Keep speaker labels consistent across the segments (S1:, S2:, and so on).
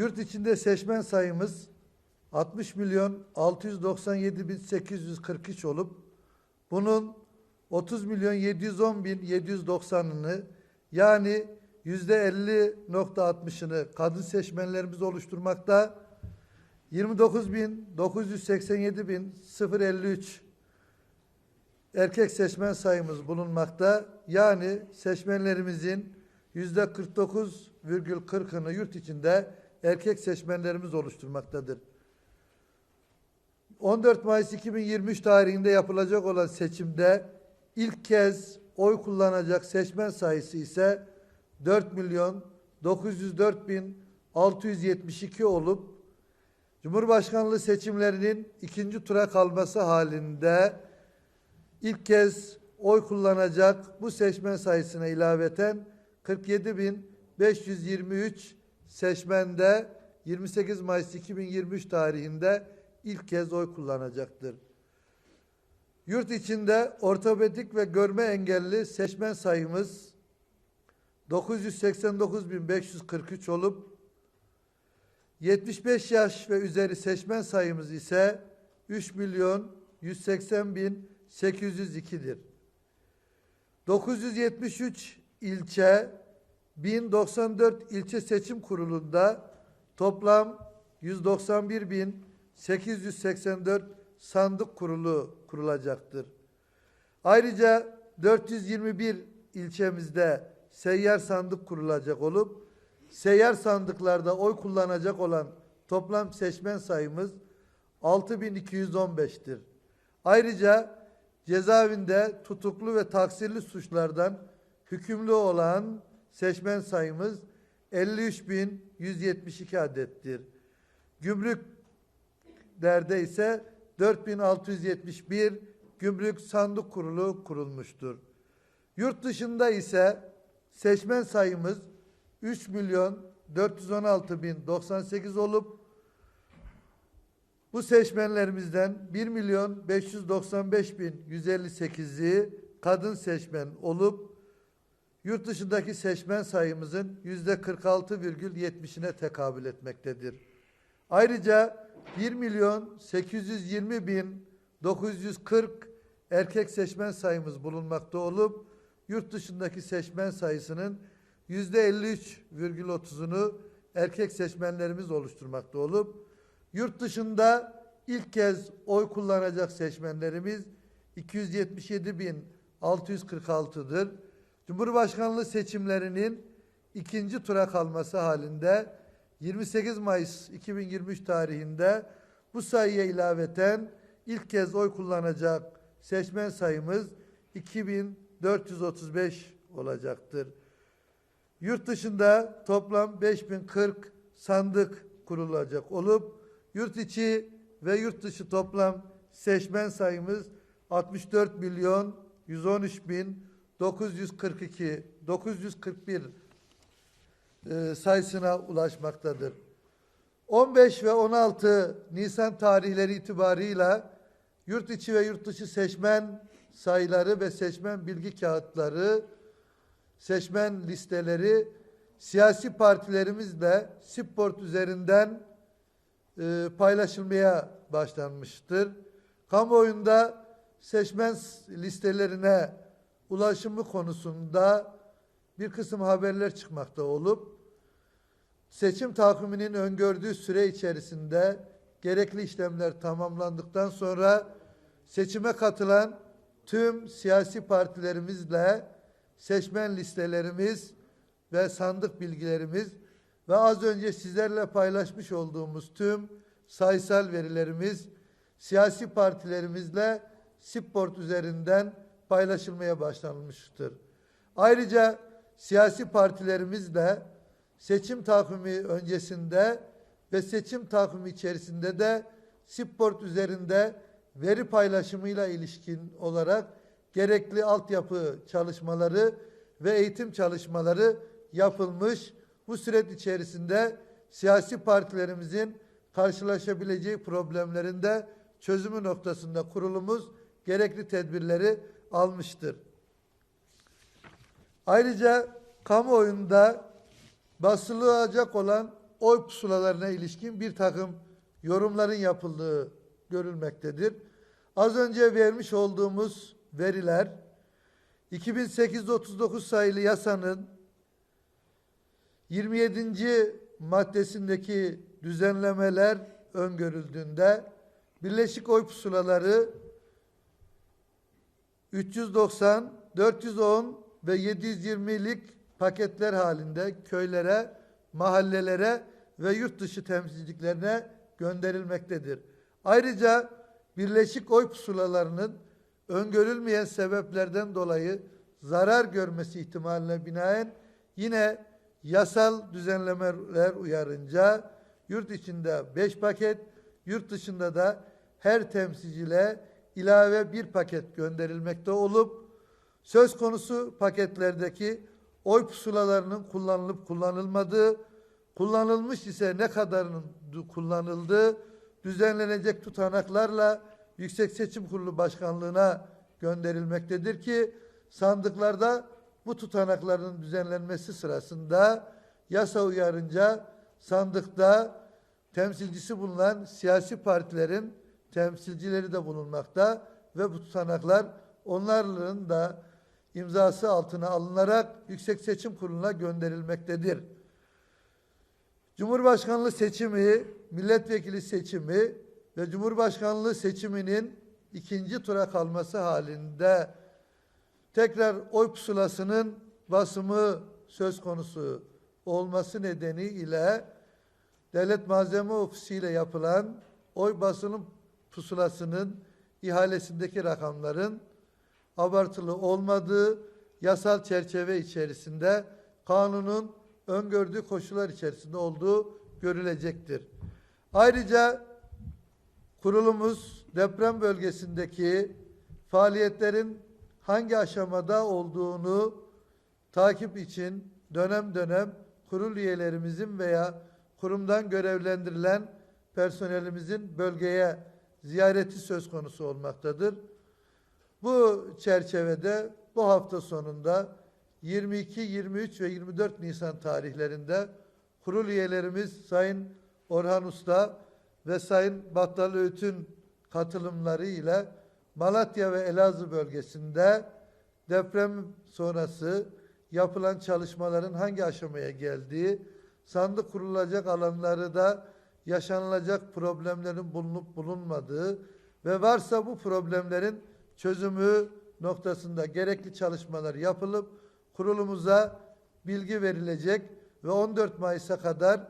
S1: Yurt içinde seçmen sayımız 60 milyon 697 bin 843 olup bunun 30 milyon 710 bin 790'ını yani yüzde 50.60'ını kadın seçmenlerimiz oluşturmakta. 29 bin 987 bin 053 erkek seçmen sayımız bulunmakta. Yani seçmenlerimizin yüzde 49,40'ını yurt içinde erkek seçmenlerimiz oluşturmaktadır. 14 Mayıs 2023 tarihinde yapılacak olan seçimde ilk kez oy kullanacak seçmen sayısı ise 4 milyon 904 bin 672 olup Cumhurbaşkanlığı seçimlerinin ikinci tura kalması halinde ilk kez oy kullanacak bu seçmen sayısına ilaveten 47.523 seçmende 28 Mayıs 2023 tarihinde ilk kez oy kullanacaktır. Yurt içinde ortopedik ve görme engelli seçmen sayımız 989.543 olup 75 yaş ve üzeri seçmen sayımız ise 3 milyon 180 bin 802'dir. 973 ilçe 1094 ilçe seçim kurulunda toplam 191 bin 884 sandık kurulu kurulacaktır. Ayrıca 421 ilçemizde seyyar sandık kurulacak olup seyyar sandıklarda oy kullanacak olan toplam seçmen sayımız 6215'tir. Ayrıca cezaevinde tutuklu ve taksirli suçlardan hükümlü olan seçmen sayımız 53.172 adettir. Gümrüklerde ise 4671 gümrük sandık kurulu kurulmuştur. Yurt dışında ise seçmen sayımız 3 milyon 416 bin 98 olup bu seçmenlerimizden 1 milyon 595 bin 158'i kadın seçmen olup yurt dışındaki seçmen sayımızın yüzde 46,70'ine tekabül etmektedir. Ayrıca 1 milyon 820 bin 940 erkek seçmen sayımız bulunmakta olup yurt dışındaki seçmen sayısının yüzde 53,30'unu erkek seçmenlerimiz oluşturmakta olup yurt dışında ilk kez oy kullanacak seçmenlerimiz 277.646'dır. Cumhurbaşkanlığı seçimlerinin ikinci tura kalması halinde 28 Mayıs 2023 tarihinde bu sayıya ilaveten ilk kez oy kullanacak seçmen sayımız 2435 olacaktır. Yurt dışında toplam 5040 sandık kurulacak olup yurt içi ve yurt dışı toplam seçmen sayımız 64 milyon 113 bin 942 941 e, sayısına ulaşmaktadır. 15 ve 16 Nisan tarihleri itibarıyla yurt içi ve yurt dışı seçmen sayıları ve seçmen bilgi kağıtları, seçmen listeleri siyasi partilerimizle Siport üzerinden e, paylaşılmaya başlanmıştır. Kamuoyunda seçmen listelerine ulaşımı konusunda bir kısım haberler çıkmakta olup seçim takviminin öngördüğü süre içerisinde gerekli işlemler tamamlandıktan sonra seçime katılan tüm siyasi partilerimizle seçmen listelerimiz ve sandık bilgilerimiz ve az önce sizlerle paylaşmış olduğumuz tüm sayısal verilerimiz siyasi partilerimizle Siport üzerinden paylaşılmaya başlanmıştır. Ayrıca siyasi partilerimizle seçim takvimi öncesinde ve seçim takvimi içerisinde de Siport üzerinde veri paylaşımıyla ilişkin olarak gerekli altyapı çalışmaları ve eğitim çalışmaları yapılmış. Bu süreç içerisinde siyasi partilerimizin karşılaşabileceği problemlerinde çözümü noktasında kurulumuz gerekli tedbirleri almıştır. Ayrıca kamuoyunda basılacak olan oy pusulalarına ilişkin bir takım yorumların yapıldığı görülmektedir. Az önce vermiş olduğumuz veriler 2839 sayılı yasanın 27. maddesindeki düzenlemeler öngörüldüğünde birleşik oy pusulaları 390, 410 ve 720'lik paketler halinde köylere, mahallelere ve yurt dışı temsilciliklerine gönderilmektedir. Ayrıca birleşik oy pusulalarının öngörülmeyen sebeplerden dolayı zarar görmesi ihtimaline binaen yine yasal düzenlemeler uyarınca yurt içinde 5 paket, yurt dışında da her temsilcile ilave bir paket gönderilmekte olup söz konusu paketlerdeki oy pusulalarının kullanılıp kullanılmadığı, kullanılmış ise ne kadarının kullanıldığı düzenlenecek tutanaklarla Yüksek Seçim Kurulu Başkanlığına gönderilmektedir ki sandıklarda bu tutanakların düzenlenmesi sırasında yasa uyarınca sandıkta temsilcisi bulunan siyasi partilerin temsilcileri de bulunmakta ve bu tutanaklar onların da imzası altına alınarak Yüksek Seçim Kurulu'na gönderilmektedir. Cumhurbaşkanlığı seçimi, milletvekili seçimi ve Cumhurbaşkanlığı seçiminin ikinci tura kalması halinde tekrar oy pusulasının basımı söz konusu olması nedeniyle Devlet Malzeme Ofisi ile yapılan oy basının pusulasının ihalesindeki rakamların abartılı olmadığı yasal çerçeve içerisinde kanunun öngördüğü koşullar içerisinde olduğu görülecektir. Ayrıca kurulumuz deprem bölgesindeki faaliyetlerin hangi aşamada olduğunu takip için dönem dönem kurul üyelerimizin veya kurumdan görevlendirilen personelimizin bölgeye ziyareti söz konusu olmaktadır. Bu çerçevede bu hafta sonunda 22, 23 ve 24 Nisan tarihlerinde kurul üyelerimiz Sayın Orhan Usta ve Sayın Battal Öğüt'ün katılımları ile Malatya ve Elazığ bölgesinde deprem sonrası yapılan çalışmaların hangi aşamaya geldiği, sandık kurulacak alanları da yaşanılacak problemlerin bulunup bulunmadığı ve varsa bu problemlerin çözümü noktasında gerekli çalışmalar yapılıp kurulumuza bilgi verilecek ve 14 Mayıs'a kadar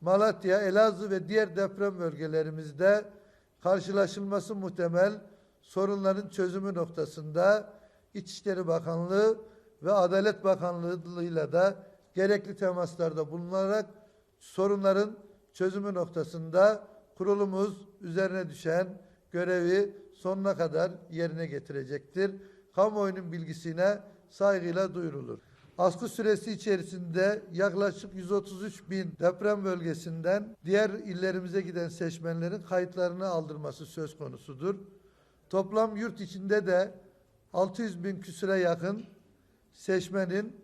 S1: Malatya, Elazığ ve diğer deprem bölgelerimizde karşılaşılması muhtemel sorunların çözümü noktasında İçişleri Bakanlığı ve Adalet Bakanlığı'yla da gerekli temaslarda bulunarak sorunların çözümü noktasında kurulumuz üzerine düşen görevi sonuna kadar yerine getirecektir. Kamuoyunun bilgisine saygıyla duyurulur. Askı süresi içerisinde yaklaşık 133 bin deprem bölgesinden diğer illerimize giden seçmenlerin kayıtlarını aldırması söz konusudur. Toplam yurt içinde de 600 bin küsüre yakın seçmenin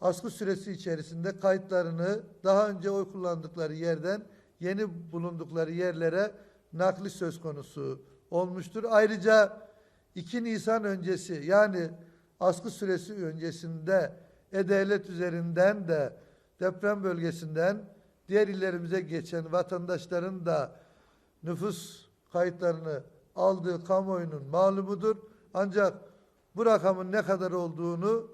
S1: askı süresi içerisinde kayıtlarını daha önce oy kullandıkları yerden yeni bulundukları yerlere nakli söz konusu olmuştur. Ayrıca 2 Nisan öncesi yani askı süresi öncesinde E-Devlet üzerinden de deprem bölgesinden diğer illerimize geçen vatandaşların da nüfus kayıtlarını aldığı kamuoyunun malumudur. Ancak bu rakamın ne kadar olduğunu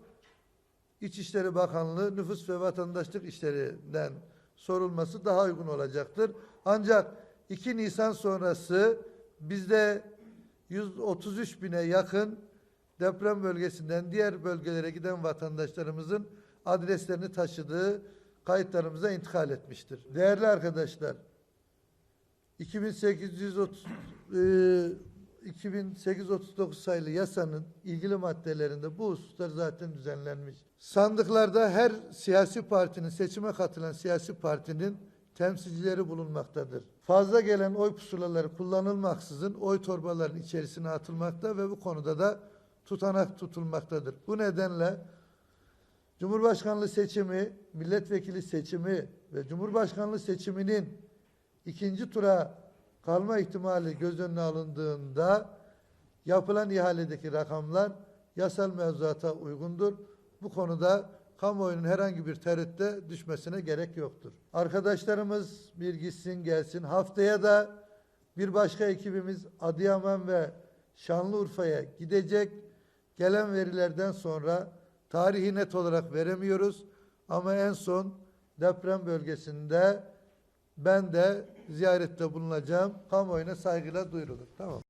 S1: İçişleri Bakanlığı Nüfus ve Vatandaşlık İşleri'nden sorulması daha uygun olacaktır. Ancak 2 Nisan sonrası bizde 133 bine yakın deprem bölgesinden diğer bölgelere giden vatandaşlarımızın adreslerini taşıdığı kayıtlarımıza intikal etmiştir. Değerli arkadaşlar, 2830 e, 2839 sayılı yasanın ilgili maddelerinde bu hususlar zaten düzenlenmiş. Sandıklarda her siyasi partinin seçime katılan siyasi partinin temsilcileri bulunmaktadır. Fazla gelen oy pusulaları kullanılmaksızın oy torbalarının içerisine atılmakta ve bu konuda da tutanak tutulmaktadır. Bu nedenle Cumhurbaşkanlığı seçimi, milletvekili seçimi ve Cumhurbaşkanlığı seçiminin ikinci tura kalma ihtimali göz önüne alındığında yapılan ihaledeki rakamlar yasal mevzuata uygundur. Bu konuda kamuoyunun herhangi bir tereddüte düşmesine gerek yoktur. Arkadaşlarımız bir gitsin gelsin. Haftaya da bir başka ekibimiz Adıyaman ve Şanlıurfa'ya gidecek. Gelen verilerden sonra tarihi net olarak veremiyoruz. Ama en son deprem bölgesinde ben de ziyarette bulunacağım. Kamuoyuna saygıyla duyurulur. Tamam.